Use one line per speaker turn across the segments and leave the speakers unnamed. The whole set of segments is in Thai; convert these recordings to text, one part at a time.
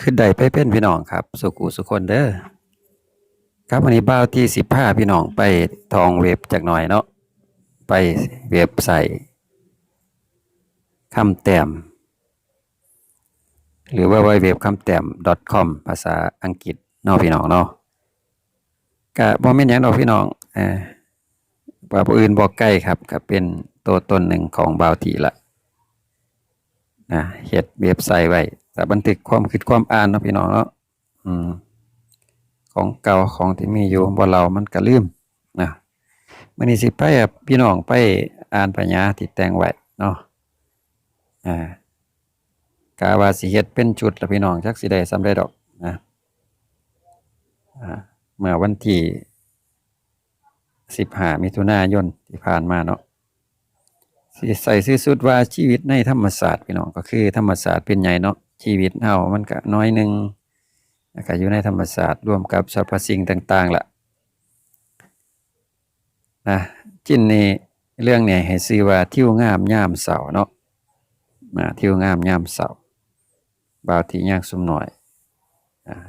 ขึ้นได้ไปเป็นพี่น้องครับ สุขุสุคนเด้อครับวันนี้บ้าวที่สิบห้าพี่น้องไปทองเว็บจากหน่อยเนาะไปเว็บใส่คำแต้มหรือว่าไวเว็บคำแต้ม .com ภาษาอังกฤษเนาะพี่น้องเนาะก็บ่แม่นยังดอกพี่น้องเออว่าผู้อื่นบอกใกล้ครับก็เป็นตัวตนหนึ่งของบาวทีละนะเฮ็ดเว็บไซต์ไว้ แต่บันทึกความคิดความอ่านเนาะพี่น้องเนาะอืมของเก่าของที่มีอยู่บ่เรามันก็ลืมนะมื้อนี้สิไปอะพี่น้องไปอ่านปัญญาที่แต่งไว้เนาะอ่ากาวาสิเฮ็ดเป็นชุดละพี่น้องจักสิได้สำเร็จดอกนะอ่าเมื่อวันที่15มิถุนายนที่ผ่านมาเนาะใส่ซื่อสุดว่าชีวิตในธรรมศาสตร์พี่น้องก็คือธรรมศาสตร์เป็นใหญ่เนาะ ชีวิตเฮามันก็น้อยหนึ่งก็อยู่ในธรรมศาสตร์ร่วมกับสรรพสิ่งต่างๆล่ะนะจิ้นนี่เรื่องเนี่ยให้ชื่อว่าทิวงามย่ามเสาเนาะมาทิวงามย่ามเสาบ่าวที่ยากสุมหน่อย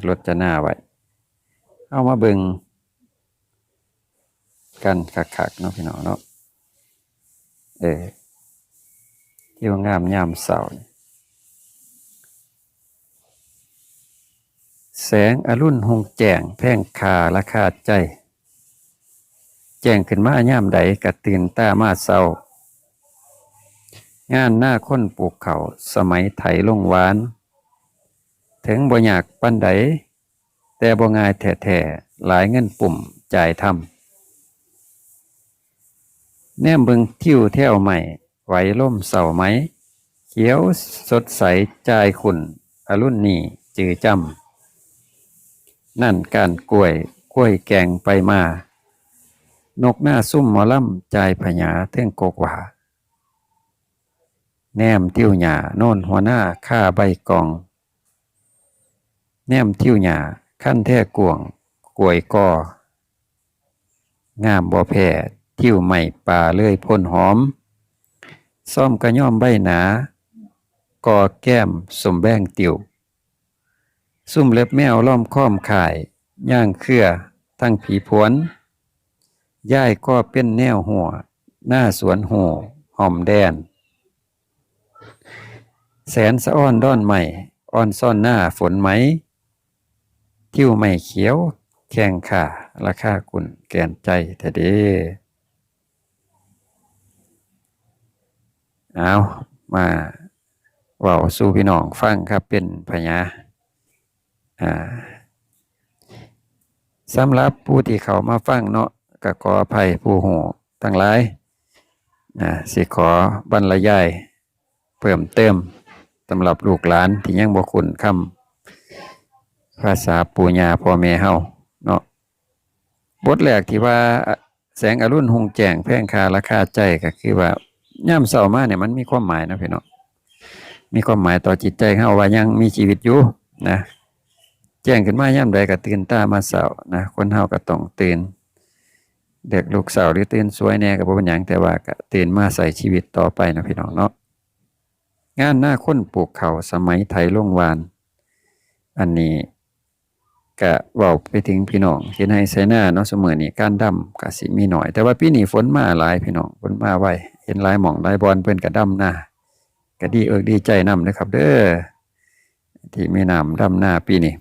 รถจะหน้าไว้เอามาเบิงกันคักๆเนาะพี่น้องเนาะเออที่ว่างามย่ามเสาร์นี่ แสงอรุณหงแจงแพ่งคาราคาใจ แจ้งขึ้นมาย่ามใดกะตื่นตามาเศร้างานหน้าค้นปลูกเขาสมัยไถลงหวาน ถึงบ่อยากปันใด แต่บ่ง่ายแท้ๆหลายเงินปุ่มจ่ายทำแนมเบิงทิวเที่ยวใหม่ไหวล่มเสาไหม เขียวสดใสจายขุนอรุณนี่จือจำ นั่นการกล้วยกล้วยแกงไปมา นกหน้าซุ่มหมอล่ำใจพญาเท่งโกกหว่า แนมทิวหยาโน่นหัวหน้าข้าใบกอง แนมทิวหยาขั้นแท่กวงกล้วยกองามบ่แพ้ทิวใหม่ป่าเลยพ่นหอม ซ่อมกระย่อมใบหนา กอแก้มสมแบ้งติ่ว ซุ่มเล็บแมวล้อมค้อมข่าย ย่างเครือทั้งผีผวนย่ายก็เป็นแนวหัว หน้าสวนหูหอมแดน แสนสะอ้อนด้อนใหม่อ้อนซ่อนหน้าฝนไหม ทิวไม่เขียว แข่งข่าราคากุ่นแกนใจแต่เด้เอามาเว่าสู่พี่น้องฟังครับเป็นพญาอ่า สำหรับผู้ที่เขามาฟังเนาะก็ขออภัยผู้หูทั้งหลายอ่าสิขอบรรยายเพิ่มเติมสำหรับลูกหลานที่ยังบ่คุ้นคำภาษาปู่ย่าพ่อแม่เฮาเนาะบทแรกที่ว่าแสงอรุณหงแจงแพ่งคาราคาใจก็คือว่าย่ามเศร้ามาเนี่ยมันมีความหมายนะพี่น้องมีความหมายต่อจิตใจเราว่ายังมีชีวิตอยู่นะ แจ้งขึ้นมาย่ามใดก็ตื่นตามาเศร้านะคนเฮาก็ต้องตื่นเด็กลูกสาวหรือตื่นสวยแน่ก็บ่เป็นหยังแต่ว่าก็ตื่นมาใส่ชีวิตต่อไปนะพี่น้องเนาะงานหน้าคนปลูกเขาสมัยไทยล่วงวาน อันนี้ก็เว้าไปถึงพี่น้องเห็นให้ใส่หน้าเนาะเสมอนี่การดำก็สิมีหน่อย แต่ว่าปีนี้ฝนมาหลายพี่น้องฝนมาไวเห็นหลายหม่องหลายบอลเพิ่นก็ดำหน้าก็ดีเอิกดีใจนำนะครับ เด้อที่ไมีน้ำดำหน้าปีนี้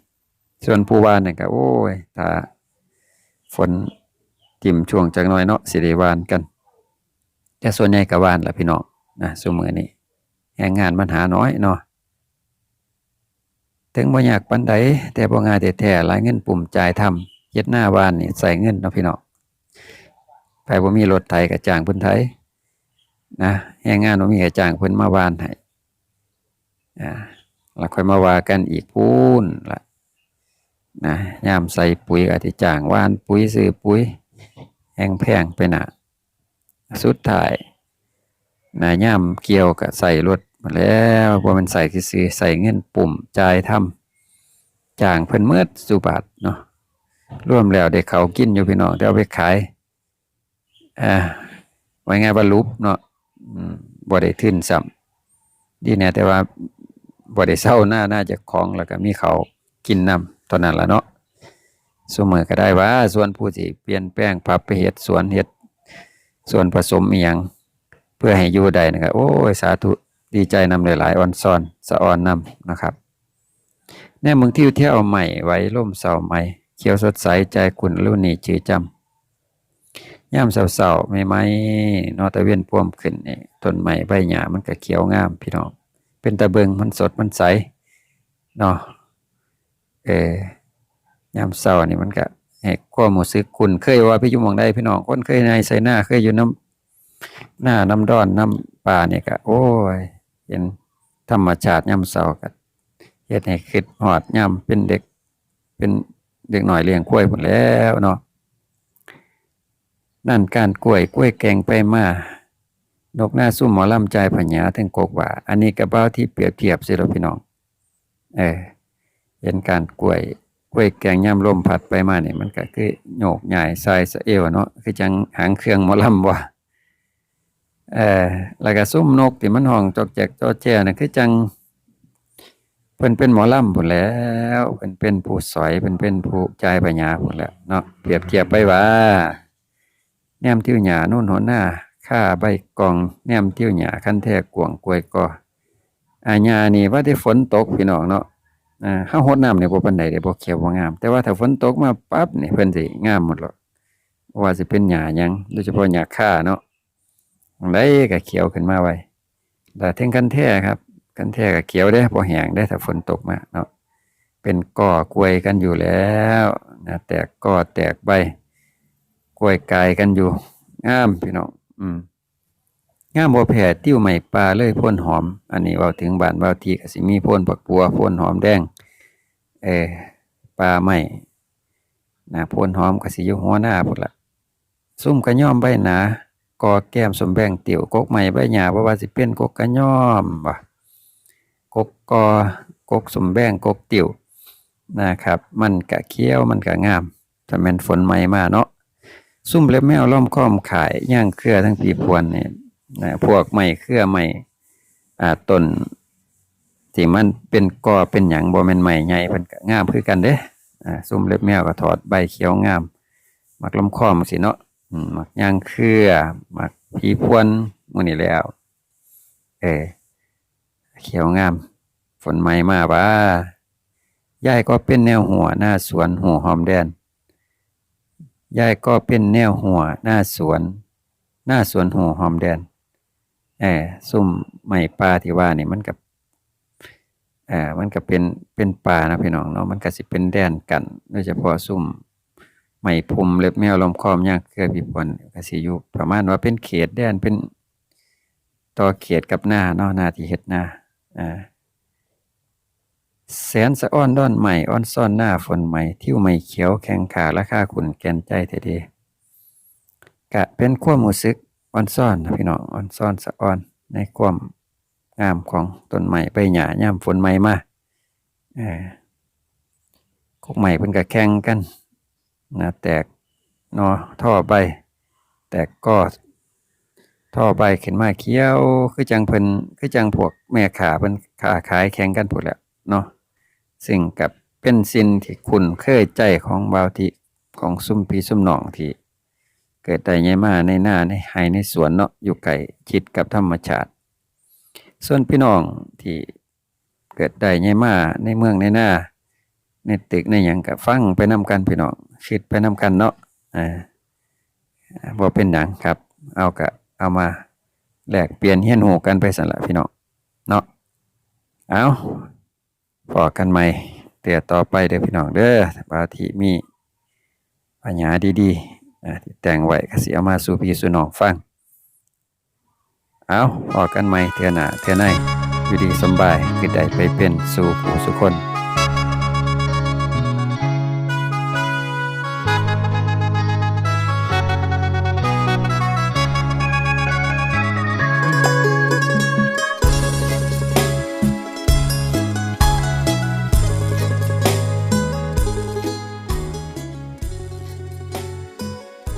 ส่วนผู้วานี่ก็โอ้ยถ้าฝนทิ่มช่วงจักน่อยเนาะสิได้วานกัน แต่ส่วนใหญ่ก็วานละพี่น้องนะซุมื้อนี้แรงงานมันหาน้อยเนาะถึงบ่อยากปันใดแต่บ่ง่ายแต่แท้หลายเงินปุ่มจ่ายทำเฮ็ดหน้าบ้านนี่ใส่เงินเนาะพี่น้องไปบ่มีรถไถก็จ้างพิ่นไถนะแรงงานบ่มีก็จ้างเพิ่นมาบ้านให้อ่าแล้วค่อยมาว่ากันอีกพูนล่ะ นะยามใส่ปุ๋ยก็สิจ้างว่านปุ๋ยซื้อปุ๋ยแพงแพงไปนะสุดท้ายนะยามเกี่ยวก็ใส่รถมาแล้วว่ามันใส่ซื้อใส่เงินปุ่มจ่ายทำจ้างเพิ่นเมื่อสุบาทเนาะร่วมแล้วได้เขากินอยู่พี่น้องเดี๋ยวไปขายอ่าไว้ไงว่าลุเนาะบ่ได้ทื่นซ้ำดีแน่แต่ว่าบ่ได้เศร้าหน้าน่าจะของแล้วก็มีเขากินนํเท่านั้นละเนาะซุมื้อก็ได้ว่า ส่วนผู้ที่เปลี่ยนแปลงปรับไปเฮ็ดสวนเฮ็ดส่วนผสมอียงเพื่อให้อยู่ได้นะครับ โอ้ยสาธุดีใจนำหลายๆอ่อนซ่อนสะอ่อนนำนะครับแน่เมืองที่เที่ยวใหม่ไว้ร่มเสาใหม่เขียวสดใสใจคุณรุ่นนี้จือจำย่ามเสาๆไม่ไหมนอตะเวียนพ่วมขึ้นนี่ต้นใหม่ใบหญ้ามันก็เขียวงามพี่น้องเป็นตะเบิงมันสดมันใสเนาะ เออยามเศร้านี่มันก็ให้ความรู้สึกคุณเคยว่าพี่ยู่หมองใดพี่น้องคนเคยในใส่หน้าเคยอยู่น้ำหน้าน้ำดอนน้ำป่าเนี่ยก็โอ้ยเห็นธรรมชาติยามเศร้าก็เฮ็ดให้คิดฮอดยามเป็นเด็ก เป็นเด็กหน่อยเลี้ยงกล้วยหมดแล้วเนาะนั่นการกล้วยกล้วยแกงไปมานกหน้าซุ่มหมอลำใจพญาถึงกกว่า อันนี้กับเบ้าที่เปรียบเทียบสิเราพี่น้อง เออ เห็นการกล้วยกล้วยแกงย่ำลมพัดไปมาเนี่ยมันก็คือโยกใหญ่ทรายสะเอวเนาะคือจังหางเครื่องหมอลำว่ะเออแล้วก็ซุ่มนกที่มันห้องจอกแจกจอแจน่ะคือจังเพิ่นเป็นหมอลำพุ่นแล้วเพิ่นเป็นผู้สอยเพิ่นเป็นผู้ใจปัญญาพุ่นแล้วเนาะเปรียบเทียบไปว่า แนมติ้วหญ้านู่นหัวหน้าค่าใบกองแนมติ้วหญ้าคันแท้กวงกวยก็อาญานี่ว่าได้ฝนตกพี่น้องเนาะ อ่าเฮาหดน้ำนี่ยบ่ปานใดเด้บ่เขียวบ่งาม แต่ว่าถ้าฝนตกมาปั๊บเนี่ยเพิ่นสิงามหมดหรอกว่าสิเป็นหญ้าหยังโดยเฉพาะหญ้าค่าเนาะได้ก็เขียวขึ้นมาไว้แต่ถึงคันแท้ครับกันแท้ก็เขียวได้พอแห้งได้ถ้าฝนตกมาเนาะเป็นก่อกล้วยกันอยู่แล้วนะแตกก่อแตกใบกล้วยกายกันอยู่งามพี่น้องอืม งามบ่แผ่ติ้วใหม่ปลาเลยพ่นหอม อันนี้เว้าถึงบ้านเว้าทีก็สิมีพ่นผักบัวพ่นหอมแดงเออปลาใหม่นะพ่นหอมก็สิอยู่หัวหน้าพุ่นละซุ่มกระย่อมใบหนากอแก้มสมแบงติ๋วกกใหม่ใบหญ้าบ่ว่าสิเป็นกกกระย่อมว่ะกกกอกกสมแบงกกติ๋วนะครับ มันกะเคี้ยวมันกะงามถ้าแม่นฝนใหม่มาเนาะซุ่มเล็บแมวล้อมค้อมขายย่างเครือทั้งปีพวนเนี่ย นะพวกไม้เครือไม้อ่าต้นที่มันเป็นกอเป็นหยังบ่แม่นไม้ใหญ่เพิ่นก็งามคือกันเด้อ่าซุ่มเล็บแมวก็ถอดใบเขียวงาม มักล้อมค้อมสิเนาะมักย่างเครือมักผีพวนมื้อนี้แล้ว เออเขียวงาม ฝนใหม่มาว่ายายก็เป็นแนวหัวหน้าสวนหัวหอมแดนยายก็เป็นแนวหัวหน้าสวน หน้าสวนหัวหอมแดน เออซุ่มไม้ป่าที่ว่านี่มันกับเออมันก็เป็นเป็นป่านะพี่น้องเนาะมันก็สิเป็นแดนกันโดยเฉพาะซุ่มไม้พุ่มเล็บแมวลมคอมย่างเครือพิพลก็สิอยู่ประมาณว่าเป็นเขตแดนเป็นต่อเขตกับหน้าเนาะหน้าที่เฮ็ดหน้าอ่าแสนสะอ้อนด้อนใหม่อ้อนซ่อนหน้าฝนใหม่ทิวใหม่เขียวแข็งขาราคาขุนแกนใจเทเดกะเป็นควมรู้สึก อ้อนซ่อนนะพี่น้องอ้อนซ่อนสะอ้อนในความงามของต้นใหม่ใบหญ้าย่ามฝนใหม่มาเออกกใหม่เพิ่นก็แข่งกันนะแตกนอท่อใบ แตกก็ท่อใบเขึ้นมาเขียวคือจังเพิ่นคือจังพวกแม่ขาเพิ่นขาขายแข่งกันพุ่นแล้วเนาะซึ่งกับเป็นสิ่งที่คุณเคยใจของบาวที่ของซุ่มพี่ซุ่มน้องที่ เกิดแต่ใหญ่มาในหน้าในไห้ในสวนเนาะอยู่ไกลชิดกับธรรมชาติ ส่วนพี่น้องที่เกิดได้ใหญ่มาในเมืองในหน้าในตึกในหยังกับฟังไปนำกันพี่น้องคิดไปนำกันเนาะอ่าบ่เป็นหยังครับ เอากะเอามาแลกเปลี่ยนเฮียนหูกันไปสั่นละพี่น้องเนาะเอาพอกันใหม่เตือต่อไปเด้อพี่น้องเด้อบาทีมีปัญญาดีๆ ที่แต่งไว้ก็สิเอามาสู่พี่สู่น้องฟัง เอาพอกันไหมเทื่อหน้าเทื่อในอยู่ดีสบายคือได้ไปเป็นสู่ผู้สุคน